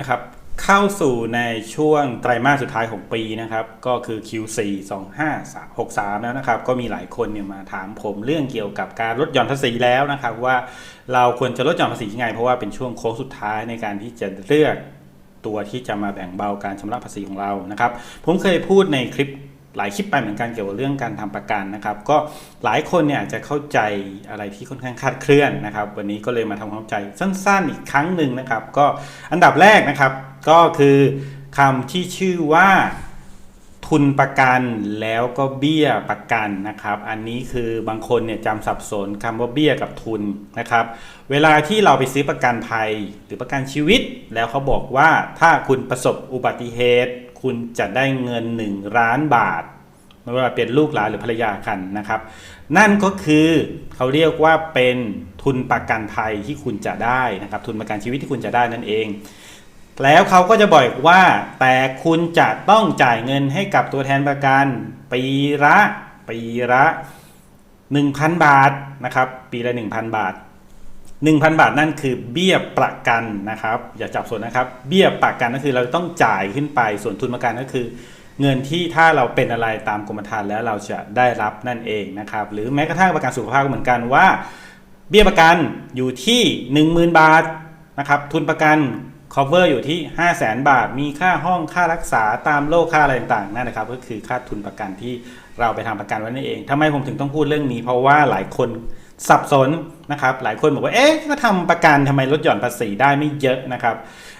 นะครับเข้าสู่ในช่วงไตรมาสสุดท้ายของปีนะครับ ก็คือ Q4 2563 แล้วนะครับ ก็มีหลายคนเนี่ยมาถามผมเรื่องเกี่ยวกับการลดหย่อนภาษีแล้วนะครับ ว่าเราควรจะลดหย่อนภาษียังไง เพราะว่าเป็นช่วงโค้งสุดท้ายในการที่จะเลือกตัวที่จะมาแบ่งเบาการชำระภาษีของเรานะครับ ผมเคยพูดในคลิป หลายคลิปไปเหมือนกันเกี่ยวกับเรื่องการทำประกันนะครับ ก็หลายคนเนี่ยอาจจะเข้าใจอะไรที่ค่อนข้างคาดเคลื่อนนะครับ วันนี้ก็เลยมาทำความเข้าใจสั้นๆอีกครั้งหนึ่งนะครับ ก็อันดับแรกนะครับ ก็คือคำที่ชื่อว่าทุนประกันแล้วก็เบี้ยประกันนะครับ อันนี้คือบางคนเนี่ยจำสับสนคำว่าเบี้ยกับทุนนะครับ เวลาที่เราไปซื้อประกันภัยหรือประกันชีวิต แล้วเขาบอกว่าถ้าคุณประสบอุบัติเหตุ คุณจะได้เงิน 1 ล้านบาท ไม่ว่าเป็นลูกหลานหรือภรรยากันนะครับ นั่นก็คือเขาเรียกว่าเป็นทุนประกันภัยที่คุณจะได้นะครับ ทุนประกันชีวิตที่คุณจะได้นั่นเอง แล้วเขาก็จะบอกว่าแต่คุณจะต้องจ่ายเงินให้กับตัวแทนประกันปีละปีละ 1,000 บาทนะครับ ปีละ 1,000 บาท 1,000 บาทนั่นคือเบี้ยประกันนะครับ อย่าจับส่วนนะครับ เบี้ยประกันก็คือเราต้องจ่ายขึ้นไปส่วนทุนประกันก็คือ เงินที่ถ้าเราเป็นอะไรตามกรมธรรม์แล้วเราจะได้รับนั่นเองนะครับ หรือแม้กระทั่งประกันสุขภาพก็เหมือนกันว่า เบี้ยประกันอยู่ที่ 10,000 บาทนะครับทุนประกัน cover อยู่ที่ 5 0 0แสนบาท มีค่าห้องค่ารักษาตามโรคค่าอะไรต่างๆนั่นนะครับ ก็คือค่าทุนประกันที่เราไปทำประกันไว้นั่นเองทำไมผมถึงต้องพูดเรื่องนี้ เพราะว่าหลายคน สับสนนะครับ หลายคนบอกว่า เอ๊ะ ก็ทำประกันทำไมลดหย่อนภาษีได้ไม่เยอะนะครับ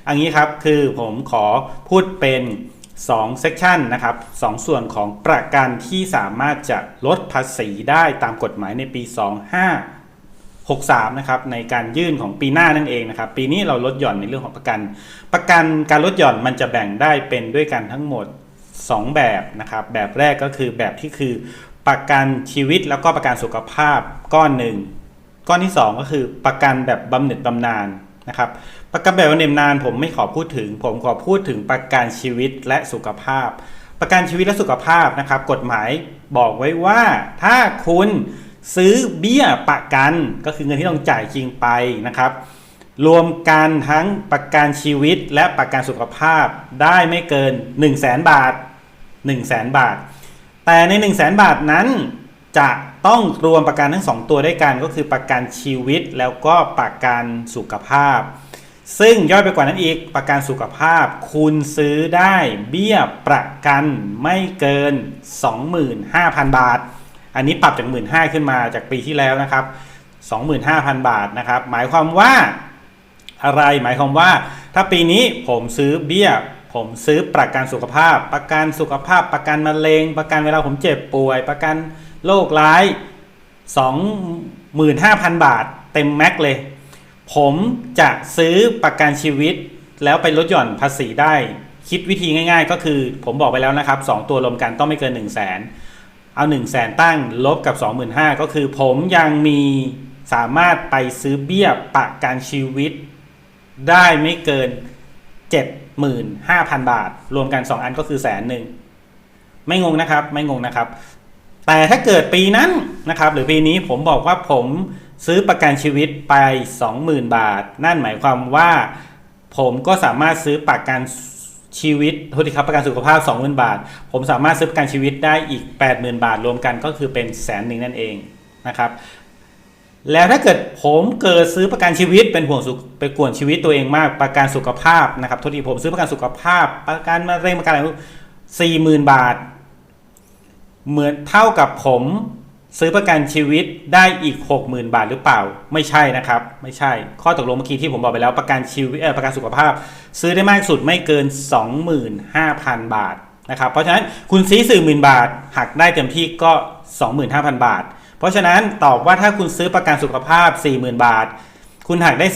อันนี้ครับ คือผมขอพูดเป็น2 section นะครับสองส่วนของประกันที่สามารถจะลดภาษีได้ตามกฎหมายในปี 25 63 นะครับ ในการยื่นของปีหน้านั่นเองนะครับ ปีนี้เราลดหย่อนในเรื่องของประกัน ประกันการลดหย่อนมันจะแบ่งได้เป็นด้วยกันทั้งหมด 2 แบบนะครับ แบบแรกก็คือแบบที่คือ ประกันชีวิตแล้วก็ประกันสุขภาพก้อนหนึ่งก้อนที่ 2 ก็คือประกันแบบบำเหน็จบำนาญนะครับ ประกันแบบบำเหน็จบำนาญผมไม่ขอพูดถึง ผมขอพูดถึงประกันชีวิตและสุขภาพ ประกันชีวิตและสุขภาพนะครับ กฎหมายบอกไว้ว่าถ้าคุณซื้อเบี้ยประกันก็คือเงินที่ต้องจ่ายจริงไปนะครับ รวมกันทั้งประกันชีวิตและประกันสุขภาพได้ไม่เกิน 1 0 0 0 0แบาท 1 0 0 0 0 0บาท แต่ใน 1 0 0 0 0 0บาทนั้น จะต้องรวมประกันทั้ง 2 ตัวด้วยกัน ก็คือประกันชีวิตแล้วก็ประกันสุขภาพ ซึ่งย่อยไปกว่านั้นอีกประกันสุขภาพ คุณซื้อได้เบี้ยประกันไม่เกิน 25,000 บาท อันนี้ปรับจาก 1 5ื่นขึ้นมาจากปีที่แล้วนะครับ 25,000 บาทนะครับหมายความว่าอะไรหมายความว่าถ้าปีนี้ผมซื้อเบี้ย ผมซื้อประกันสุขภาพ ประกันสุขภาพ ประกันมะเร็ง ประกันเวลาผมเจ็บป่วย ประกันโรคร้าย 25,000 บาท เต็มแม็กเลย ผมจะซื้อประกันชีวิต แล้วไปลดหย่อนภาษีได้ คิดวิธีง่าย ๆ ก็คือ ผมบอกไปแล้วนะครับ 2 ตัวรวมกันต้องไม่เกิน 1 0 0 0 0แสนเอา 1 0 0 0 0แสนตั้งลบกับ 25,000ก็คือผมยังมีสามารถไปซื้อเบี้ยประกันชีวิต ได้ไม่เกิน 75,000บาท รวมกัน2อันก็คือแสนหนึ่งไม่งงนะครับ ไม่งงนะครับ แต่ถ้าเกิดปีนั้นนะครับ หรือปีนี้ผมบอกว่าผมซื้อประกันชีวิตไป 20,000 บาท นั่นหมายความว่าผมก็สามารถซื้อประกันชีวิตโทษทีครับประกันสุขภาพ 20,000 บาท ผมสามารถซื้อประกันชีวิตได้อีก 80,000 บาท รวมกันก็คือเป็นแสนหนึ่งนั่นเองนะครับ แล้วถ้าเกิดผมเกิดซื้อประกันชีวิตเป็นห่วงสุขไปกวนชีวิตตัวเองมากประกันสุขภาพนะครับโทษทีผมซื้อประกันสุขภาพ ประกันมะเร็งประกันอะไรสี่หมื่นบาท เหมือนเท่ากับผมซื้อประกันชีวิตได้อีก 60,000 บาทหรือเปล่า ไม่ใช่นะครับ ไม่ใช่ ข้อตกลงเมื่อกี้ที่ผมบอกไปแล้วประกันชีวิตประกันสุขภาพ ซื้อได้มากสุดไม่เกิน 25,000 บาทนะครับเพราะฉะนั้นคุณซื้อ4 0,000บาทหักได้เต็มที่ก็ 25,000 บาท เพราะฉะนั้นตอบว่าถ้าคุณซื้อประกันสุขภาพ 40,000 บาท คุณหักได้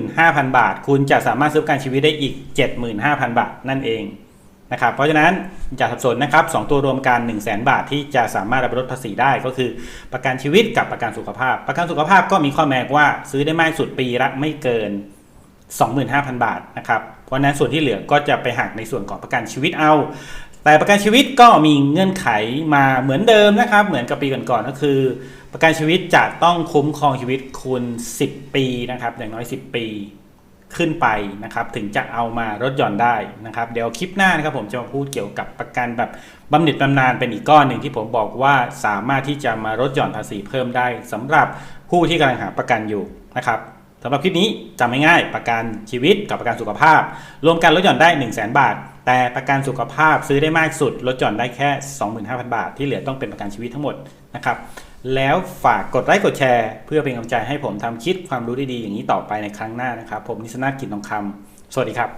25,000 บาท คุณจะสามารถซื้อประกันชีวิตได้อีก 75,000 บาทนั่นเองนะครับเพราะฉะนั้นอย่าสับสนนะครับ2ตัวรวมกัน 1 0 0 0 0แบาทที่จะสามารถรับลดภาษีได้ก็คือประกันชีวิตกับประกันสุขภาพ ประกันสุขภาพก็มีข้อแม้ว่าซื้อได้มากสุดปีละไม่เกิน 25,000 บาทนะครับเพราะนั้นส่วนที่เหลือก็จะไปหักในส่วนของประกันชีวิตเอา แต่ประกันชีวิตก็มีเงื่อนไขมาเหมือนเดิมนะครับ เหมือนกับปีก่อนๆก็คือ ประกันชีวิตจะต้องคุ้มครองชีวิตคุณ 10 ปีนะครับอย่างน้อย 10 ปีขึ้นไปนะครับ ถึงจะเอามาลดหย่อนได้นะครับ เดี๋ยวคลิปหน้านะครับผมจะมาพูดเกี่ยวกับประกันแบบบำเหน็จบำนาญเป็นอีกก้อนหนึ่งที่ผมบอกว่าสามารถที่จะมาลดหย่อนภาษีเพิ่มได้สำหรับผู้ที่กำลังหาประกันอยู่นะครับ สำหรับคลิปนี้จำง่ายๆประกันชีวิตกับประกันสุขภาพ รวมกันลดหย่อนได้ 1 0 0 0 0แบาท แต่ประกันสุขภาพซื้อได้มากสุดลดหย่อนได้แค่ 25,000 บาท ที่เหลือต้องเป็นประกันชีวิตทั้งหมดนะครับแล้วฝากกดไลค์กดแชร์ เพื่อเป็นกำลังใจให้ผมทำคลิปความรู้ดีๆอย่างนี้ต่อไปในครั้งหน้านะครับ ผมนิสนากินทองคำสวัสดีครับ